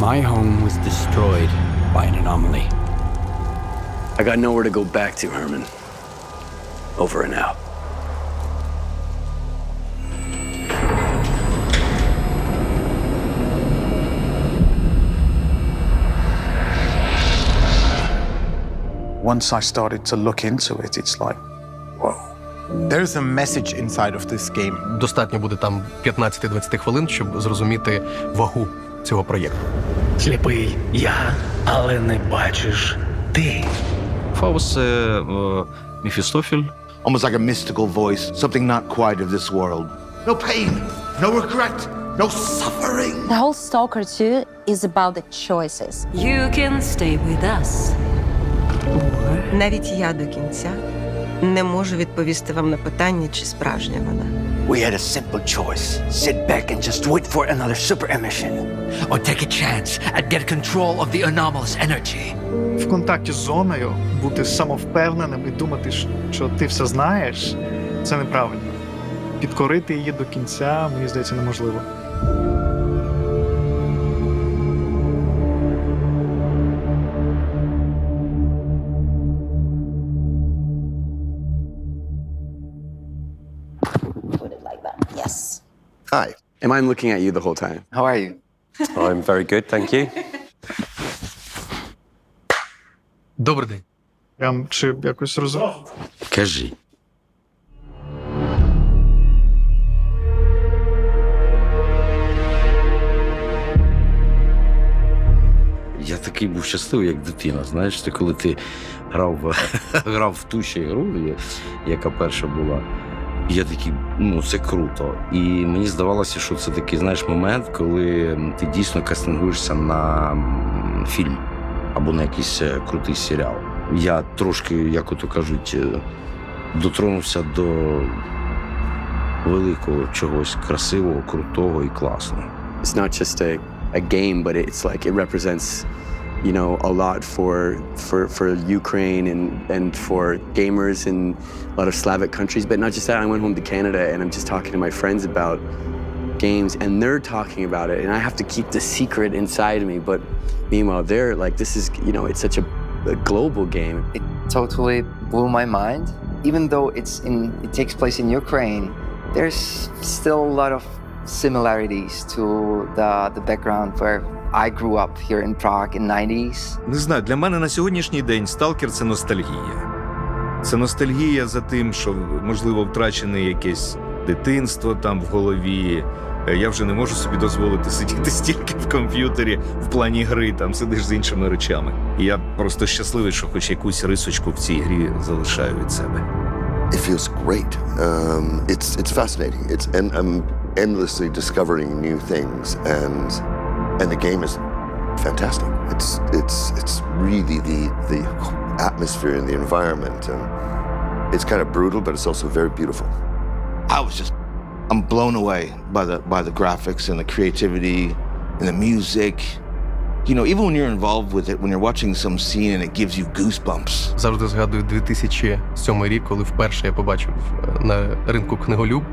My home was destroyed by an anomaly. I got nowhere to go back to, Herman. Over and out. Once I started to look into it, it's like, whoa. There's a message inside of this game. Достатньо буде там 15-20 хвилин, щоб зрозуміти вагу цього проєкту. Сліпий я, але не бачиш ти. Фаус це е, Мефістофіль. almost like a mystical voice, something not quite of this world. No pain, no regret, no suffering. The whole Stalker 2 is about the choices. You can stay with us. Навіть я до кінця не можу відповісти вам на питання, чи справжня вона. We had a simple choice sit back and just wait for another super emission. Or take a chance and get control of the anomalous energy. В контакті з зоною бути самовпевненим і думати, що ти все знаєш, це неправильно. Підкорити її до кінця, мені здається, неможливо. Hi. Am I looking at you the whole time? How are you? I'm very good, thank you. Добрий день. Прям чи якось розумію. Кажи. Я такий був щасливий, як дитина. Знаєш, ти коли ти грав, грав в ту ще гру, яка перша була. Я такий, ну це круто. І мені здавалося, що це такий знаєш момент, коли ти дійсно кастингуєшся на фільм або на якийсь е, крутий серіал. Я трошки, як ото кажуть, е, дотронувся до великого чогось красивого, крутого і класного. It's not just a, a game, but it's like it represents, you know, a lot for for for Ukraine and and for gamers in a lot of Slavic countries. But not just that. I went home to Canada and I'm just talking to my friends about games, and they're talking about it, and I have to keep the secret inside of me. But meanwhile, they're like, this is, you know, it's such a, a global game. It totally blew my mind. Even though it's in, it takes place in Ukraine, there's still a lot of similarities to the the background where I grew up here in Prague in 90s. Не знаю, для мене на сьогоднішній день сталкер це ностальгія. Це ностальгія за тим, що можливо втрачене якесь дитинство там в голові. Е, Я вже не можу собі дозволити сидіти стільки в комп'ютері в плані гри, там сидиш з іншими речами. І я просто щасливий, що хоч якусь рисочку в цій грі залишаю від себе. It feels great. Um, it's it's fascinating. It's and I'm endlessly discovering new things, and and the game is fantastic. It's it's it's really the the atmosphere and the environment, and it's kind of brutal, but it's also very beautiful. I was just I'm blown away by the by the graphics and the creativity and the music. You know, even when you're involved with it, when you're watching some scene and it gives you goosebumps. Завжди згадую 2007 рік, коли вперше я побачив е, на ринку книголюб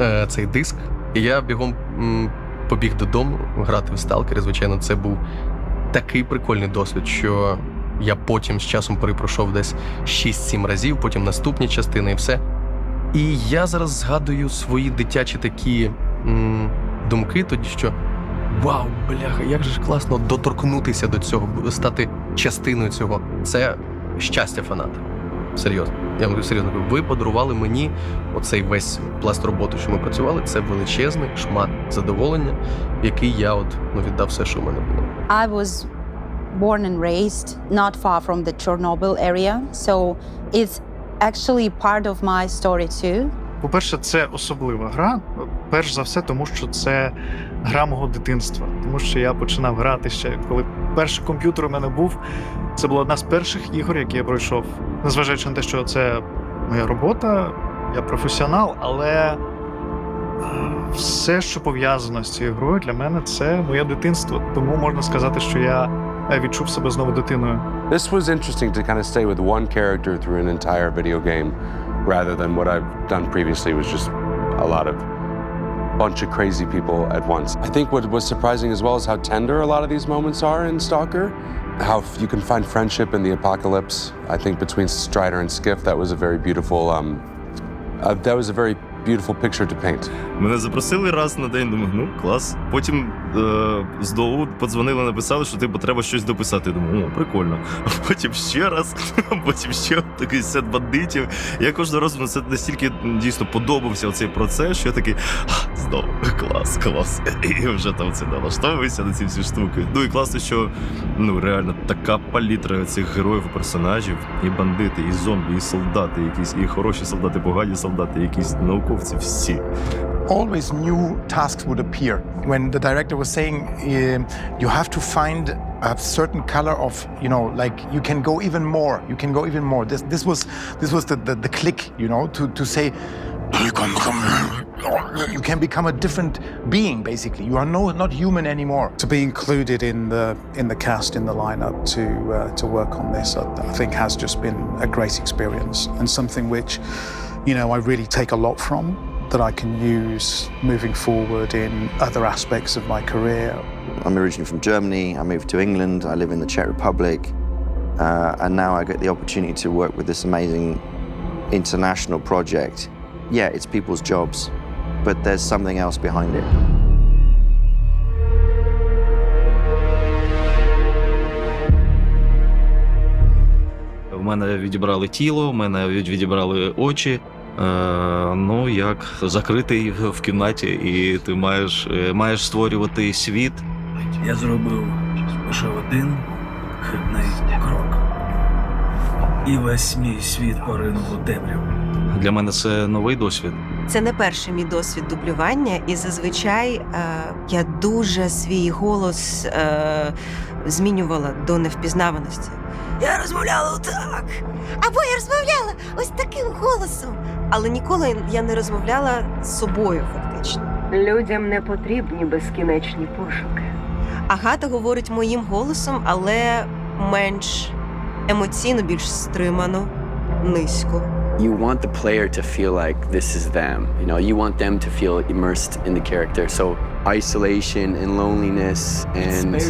е, цей диск. І я бігом побіг додому грати в сталкери. Звичайно, це був такий прикольний досвід, що я потім з часом перепройшов десь 6-7 разів, потім наступні частини і все. І я зараз згадую свої дитячі такі м, думки тоді, що вау, бляха, як же ж класно доторкнутися до цього, стати частиною цього. Це щастя фаната. Серйозно. Я вам серйозно ви подарували мені оцей весь пласт роботи, що ми працювали. Це величезний шмат задоволення, який я от ну, віддав все, що в мене було. I was born and raised not far from the Chernobyl area, so it's actually part of my story too. По-перше, це особлива гра. Перш за все, тому що це гра мого дитинства. Тому що я починав грати ще коли перший комп'ютер у мене був. Це була одна з перших ігор, які я пройшов. Незважаючи на те, що це моя робота, я професіонал, але е, все, що пов'язано з цією грою, для мене це моє дитинство. Тому можна сказати, що я е, відчув себе знову дитиною. This was interesting to kind of stay with one character through an entire video game rather than what I've done previously was just a lot of bunch of crazy people at once. I think what was surprising as well is how tender a lot of these moments are in Stalker. How you can find friendship in the apocalypse. I think between Strider and Skiff, that was a very beautiful. Um, uh, that was a very beautiful picture to paint. Мене запросили раз на день, думаю, ну клас. Потім е, знову подзвонили, написали, що типу треба щось дописати. Думаю, о, прикольно. А потім ще раз, а потім ще такий сет бандитів. Я кожного разу на це настільки дійсно подобався цей процес, що я такий знову клас, клас. І вже там це налаштовуюся на ці всі штуки. Ну і класно, що ну реально така палітра цих героїв і персонажів, і бандити, і зомбі, і солдати, якісь, і хороші солдати, погані солдати, якісь науковці, всі. Always new tasks would appear. When the director was saying um, you have to find a certain color of, you know, like you can go even more. You can go even more. This this was this was the the, the click, you know, to to say you can become you can become a different being basically. You are no not human anymore. to be included in the in the cast in the lineup to uh, to work on this, I, I think has just been a great experience and something which, you know, I really take a lot from that I can use moving forward in other aspects of my career. I'm originally from Germany. I moved to England. I live in the Czech Republic. Uh, and now I get the opportunity to work with this amazing international project. Yeah, it's people's jobs, but there's something else behind it. В мене відібрали тіло, в мене від- відібрали очі. Е, ну, як закритий в кімнаті, і ти маєш, е, маєш створювати світ. Я зробив лише один хибний крок. І весь мій світ поринув у темряву. Для мене це новий досвід. Це не перший мій досвід дублювання, і зазвичай е, я дуже свій голос е, змінювала до невпізнаваності. Я розмовляла так. Або я розмовляла ось таким голосом. Але ніколи я не розмовляла з собою, фактично. Людям не потрібні безкінечні пошуки. Агата говорить моїм голосом, але менш емоційно, більш стримано, низько. You want the player to feel like this is them. You know, you want them to feel immersed in the character. So isolation and loneliness and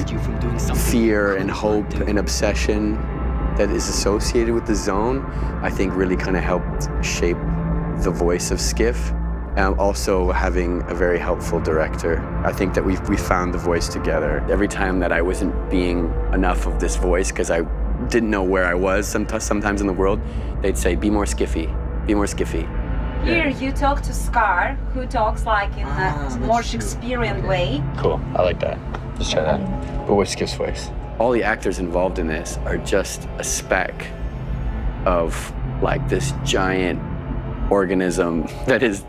fear and hope and obsession that is associated with the zone, I think really kind of helped shape the voice of Skiff. Um, also having a very helpful director. I think that we we found the voice together. Every time that I wasn't being enough of this voice because I didn't know where I was sometimes sometimes in the world, they'd say, "Be more Skiffy, be more Skiffy." Here you talk to Scar, who talks like in a ah, more Shakespearean way. Cool. I like that. Let's try that. But what's Skiff's voice? All the actors involved in this are just a speck of like this giant organism that is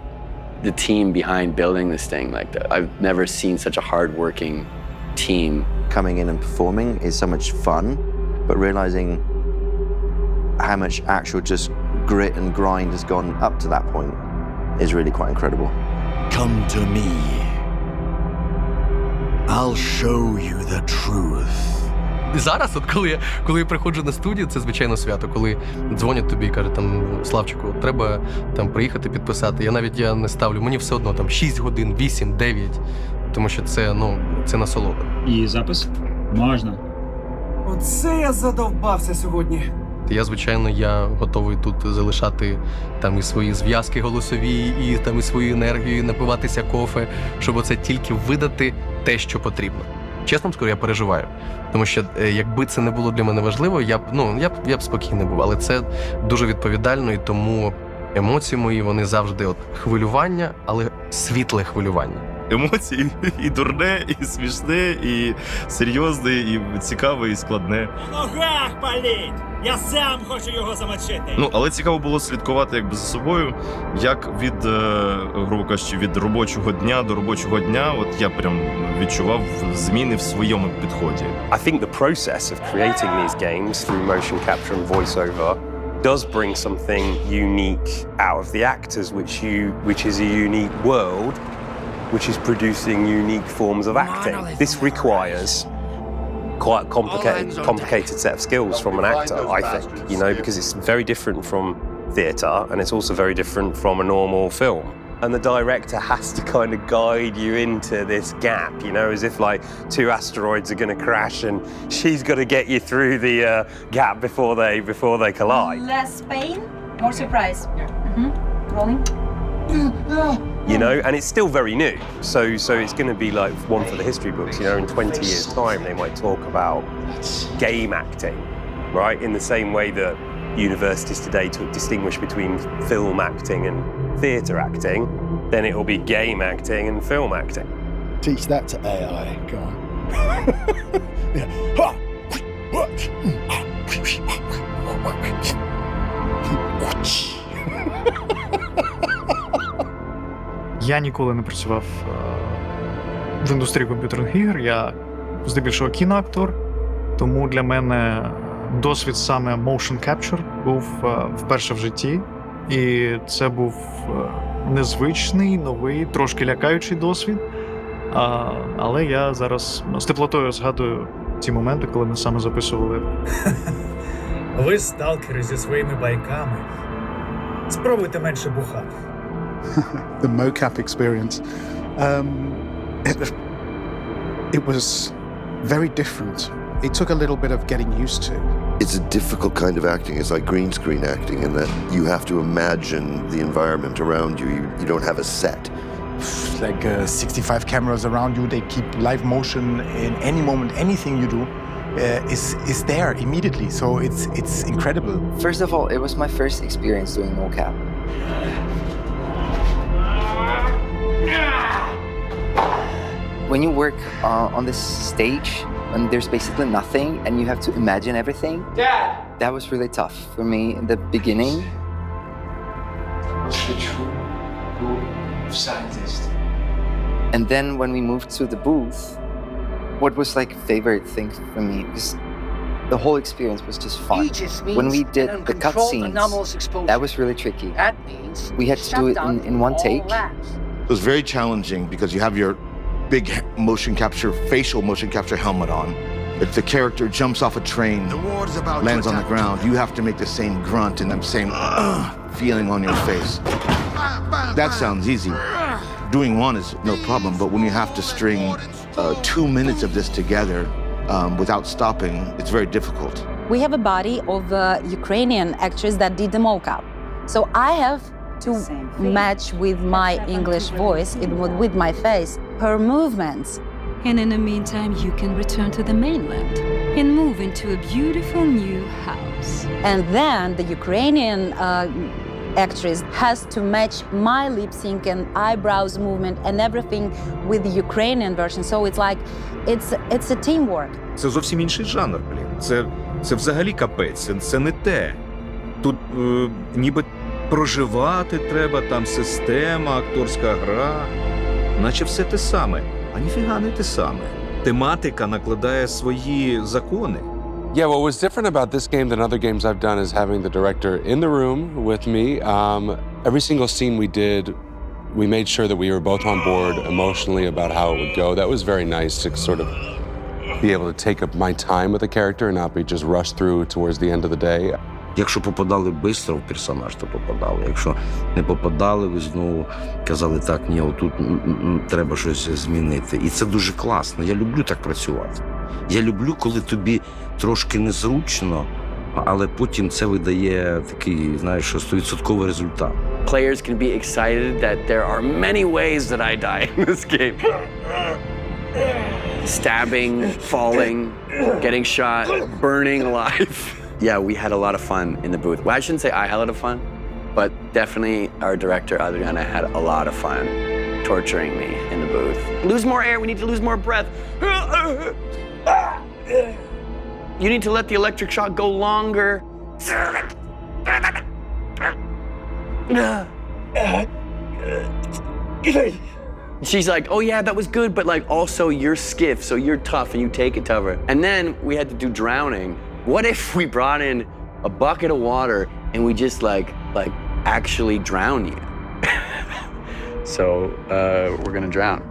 the team behind building this thing. Like I've never seen such a hardworking team. Coming in and performing is so much fun, but realizing how much actual just grit and grind has gone up to that point is really quite incredible. Come to me. I'll show you the truth. Зараз, от коли я коли я приходжу на студію, це звичайно свято, коли дзвонять тобі і кажуть, там Славчику, треба там приїхати підписати. Я навіть я не ставлю, мені все одно там 6 годин, 8, 9, тому що це ну це насолода. І запис? Можна. Оце я задовбався сьогодні. Я, звичайно, я готовий тут залишати там і свої зв'язки голосові, і там і свою енергію, і напиватися кофе, щоб оце тільки видати те, що потрібно. Чесно скажу, я переживаю. Тому що е, якби це не було для мене важливо, я б ну я б я б спокійний був. Але це дуже відповідально, і тому емоції мої вони завжди от хвилювання, але світле хвилювання. Емоції і дурне, і смішне, і серйозне, і цікаве, і складне. ногах паліть! Я сам хочу його замочити. Ну, але цікаво було слідкувати якби за собою, як від, е, грубо кажучи, від робочого дня до робочого дня, от я прям відчував зміни в своєму підході. I think the process of creating these games through motion capture and voiceover does bring something unique out of the actors, which you which is a unique world, which is producing unique forms of acting. This requires quite a complicated complicated set of skills from an actor, I think, you know, because it's very different from theatre and it's also very different from a normal film. and the director has to kind of guide you into this gap, you know, as if like two asteroids are going to crash, and she's got to get you through the uh, gap before they before they collide. Less pain, more surprise. hmm Rolling. you know and it's still very new so so it's going to be like one for the history books you know in 20 years time they might talk about game acting right in the same way that universities today to distinguish between film acting and theatre acting then it will be game acting and film acting Teach that to AI. Go on. yeah. Я ніколи не працював е, в індустрії комп'ютерних ігор. Я здебільшого кіноактор, тому для мене досвід саме motion capture був е, вперше в житті. І це був е, незвичний, новий, трошки лякаючий досвід. Але я зараз з теплотою згадую ті моменти, коли ми саме записували Ви сталкери зі своїми байками. Спробуйте менше бухати. the mocap experience. Um, it, it was very different. It took a little bit of getting used to. It's a difficult kind of acting. It's like green screen acting in that you have to imagine the environment around you. You, you don't have a set. Like uh, 65 cameras around you, they keep live motion in any moment. Anything you do uh, is is there immediately. So it's it's incredible. First of all, it was my first experience doing mocap. When you work uh, on this stage, and there's basically nothing and you have to imagine everything, Dad! that was really tough for me in the beginning. The true rule of scientist. And then when we moved to the booth, what was like favorite thing for me because the whole experience was just fun. Aegis When we did the uncontrolled cutscenes, that was really tricky. That means We had to do it in, in one take. It was very challenging because you have your big motion capture, facial motion capture helmet on. If the character jumps off a train, about lands on the ground, you have to make the same grunt and the same "Ugh" feeling on your face. That sounds easy. Doing one is no problem, but when you have to string uh, two minutes of this together um, without stopping, it's very difficult. We have a body of a Ukrainian actress that did the mocap. So I have to match with my English voice, it, with my face, her movements. And in the meantime, you can return to the mainland and move into a beautiful new house. And then the Ukrainian uh, actress has to match my lip sync and eyebrows movement and everything with the Ukrainian version. So it's like it's it's a teamwork. Це зовсім інший жанр, блін. Це, це взагалі капець, це, це не те. Тут е, ніби проживати треба, там система, акторська гра, наче все те саме. А ніфіга не те саме. Тематика накладає свої закони. Yeah, what was different about this game than other games I've done is having the director in the room with me. Um, every single scene we did, we made sure that we were both on board emotionally about how it would go. That was very nice to sort of be able to take up my time with the character and not be just rushed through towards the end of the day. Якщо попадали швидко в персонаж, то попадали. Якщо не попадали, ви знову казали, так, ні, отут треба щось змінити. І це дуже класно. Я люблю так працювати. Я люблю, коли тобі трошки незручно, але потім це видає такий, знаєш, 100% результат. Players can be excited that there are many ways that I die in this game. Stabbing, falling, getting shot, burning alive. Yeah, we had a lot of fun in the booth. Well, I shouldn't say I had a lot of fun, but definitely our director Adriana had a lot of fun torturing me in the booth. Lose more air, we need to lose more breath. You need to let the electric shock go longer. She's like, oh yeah, that was good, but like also you're skiff, so you're tough and you take it to her. And then we had to do drowning. What if we brought in a bucket of water and we just like like actually drown you? so uh, we're gonna drown.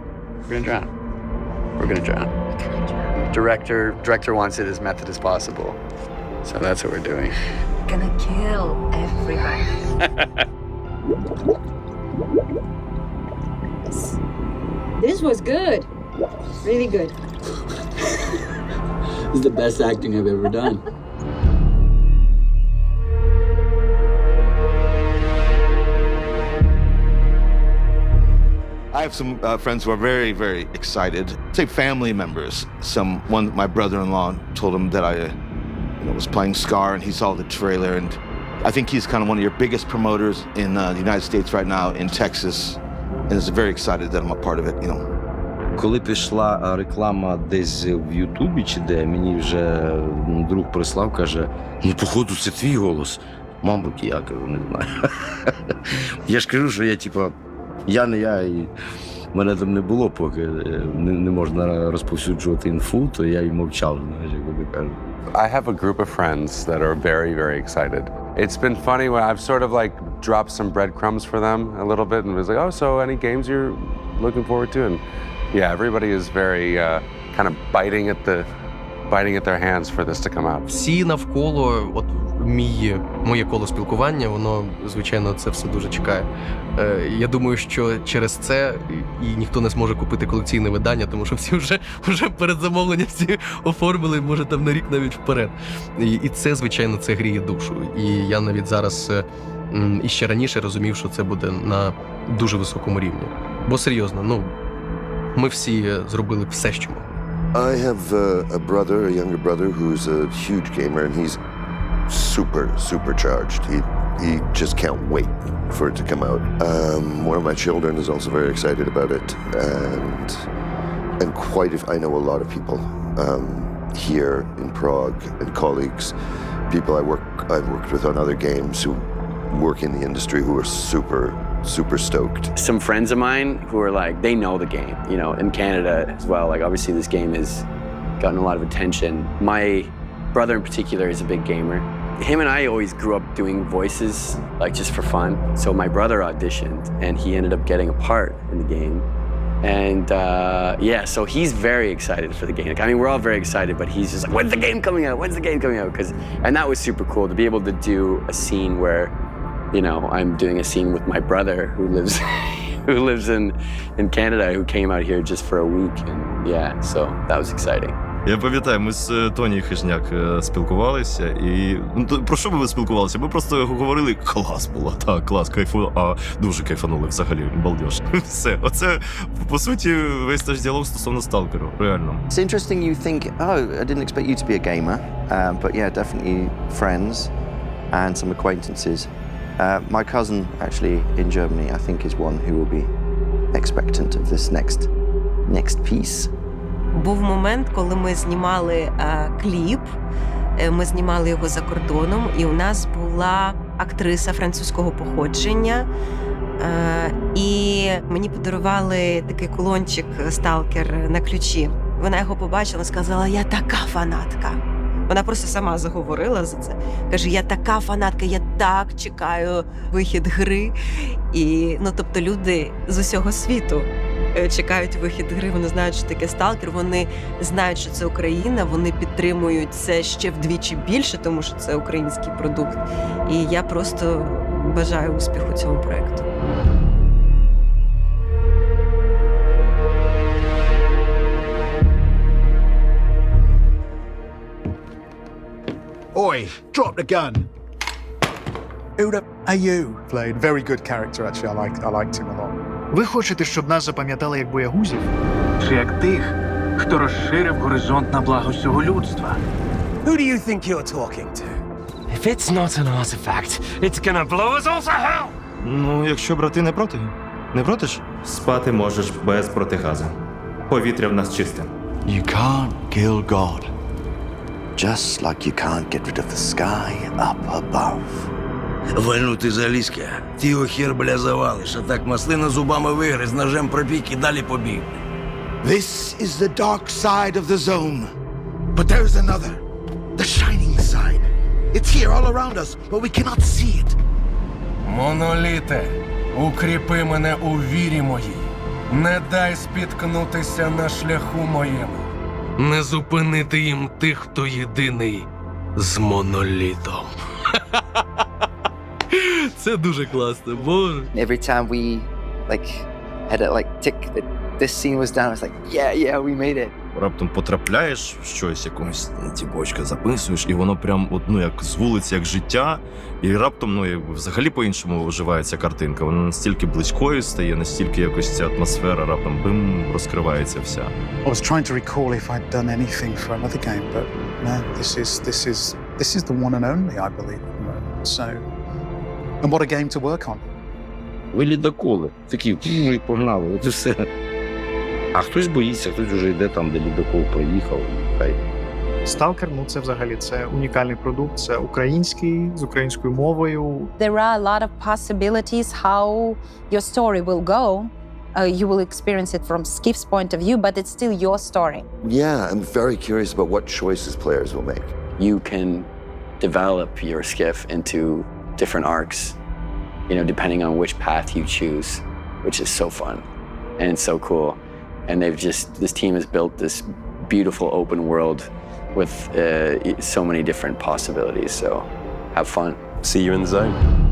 We're gonna drown. We're gonna drown. Director director wants it as method as possible. So that's what we're doing. Gonna kill everybody. This was good. Really good. This is the best acting I've ever done. I have some uh, friends who are very, very excited. Say family members. Some one, my brother-in-law told him that I, uh, you know, was playing Scar, and he saw the trailer, and I think he's kind of one of your biggest promoters in uh, the United States right now, in Texas, and is very excited that I'm a part of it. You know. Коли пішла реклама десь в Ютубі чи де, мені вже друг прислав, каже: ну, походу, це твій голос. Мабуть, я кажу, не знаю. я ж кажу, що я, типа, я не я, і мене там не було, поки е, не, не можна розповсюджувати інфу, то я й мовчав, знаєш, як вони кажуть. I have a group of friends that are very, very excited. It's been funny when I've sort of like dropped some breadcrumbs for them a little bit and was like, oh, so any games you're looking forward to? And yeah, everybody is very uh, kind of biting at the biting at their hands for this to come out. Всі навколо, от мій, моє коло спілкування, воно звичайно це все дуже чекає. Е, я думаю, що через це і ніхто не зможе купити колекційне видання, тому що всі вже, вже передзамовлення всі оформили, може там на рік навіть вперед. І, і це, звичайно, це гріє душу. І я навіть зараз е, і ще раніше розумів, що це буде на дуже високому рівні. Бо серйозно, ну ми всі е, зробили все, що могли. I have uh, a brother, a younger brother, who's a huge gamer, and he's super, supercharged. He he just can't wait for it to come out. Um, one of my children is also very excited about it, and and quite. If I know a lot of people um, here in Prague and colleagues, people I work I've worked with on other games who work in the industry who are super super stoked. some friends of mine who are like they know the game you know in canada as well. Like obviously this game has gotten a lot of attention. My brother in particular is a big gamer. Him and i always grew up doing voices like just for fun. So my brother auditioned and he ended up getting a part in the game. And uh, yeah so he's very excited for the game. Like, i mean we're all very excited but he's just like when's the game coming out? When's the game coming out? Because and that was super cool to be able to do a scene where you know, I'm doing a scene with my brother who lives who lives in in Canada who came out here just for a week and yeah, so that was exciting. Я пам'ятаю, ми з е, Тоні Хижняк е, спілкувалися, і ну, то про що ми спілкувалися? Ми просто говорили, клас було, так, клас, кайфу, а дуже кайфанули взагалі, балдеж. Все, оце по суті весь наш діалог стосовно сталкеру, реально. It's interesting you think, oh, I didn't expect you to be a gamer. Um, but yeah, definitely friends and some acquaintances. Uh, my cousin, actually, in Germany, I think is one who will be expectant of this next next piece. Був момент, коли ми знімали е, кліп. Е, Ми знімали його за кордоном, і у нас була актриса французького походження. Е, І мені подарували такий кулончик сталкер на ключі. Вона його побачила, і сказала: Я така фанатка. Вона просто сама заговорила за це. Каже: Я така фанатка, я так чекаю вихід гри. І ну, тобто, люди з усього світу е, чекають вихід гри. Вони знають, що таке сталкер. Вони знають, що це Україна. Вони підтримують це ще вдвічі більше, тому що це український продукт. І я просто бажаю успіху цьому проекту. Oi, drop the gun. Who the are you? Played very good character actually. I liked I liked him a lot. Ви хочете, щоб нас запам'ятали як боягузів? Чи як тих, хто розширив горизонт на благо всього людства? Who do you think you're talking to? If it's not an artifact, it's gonna blow us all to hell! Ну, якщо брати не проти, не проти ж? Спати можеш без протигазу. Повітря в нас чисте. You can't kill God. Just like you can't get rid of the sky up above. Вальну ти залізьке, ти хер, бля, завалиш, а так маслина зубами вигриз, ножем пропік і далі побіг. This is the dark side of the zone. But there's another. The shining side. It's here all around us, but we cannot see it. Моноліте, укріпи мене у вірі моїй. Не дай спіткнутися на шляху моєму. Не зупинити їм тих, хто єдиний з монолітом. Це дуже класно, боже. Every time we like had a like tick that this scene was done. I was like, yeah, yeah, we made it. Раптом потрапляєш в щось, якомусь тібочка записуєш, і воно прям от, ну, як з вулиці, як життя, і раптом ну, якби взагалі по-іншому виживається картинка. Вона настільки близькою стає, настільки якось ця атмосфера раптом бим розкривається вся. I was trying to recall if I'd done anything for another game, but no, this is this is this is the one and only, I believe. So, and what a game to work on. Ви лідоколи. Такі і погнали, от і все. А хтось боїться, хтось вже йде там, де лідокол проїхав. і Хай. Сталкер, ну це взагалі це унікальний продукт, це український з українською мовою. There are a lot of possibilities how your story will go. Uh, you will experience it from Skiff's point of view, but it's still your story. Yeah, I'm very curious about what choices players will make. You can develop your skiff into different arcs, you know, depending on which path you choose, which is so fun and it's so cool. And they've just this team has built this beautiful open world with uh, so many different possibilities. So have fun. See you in the zone.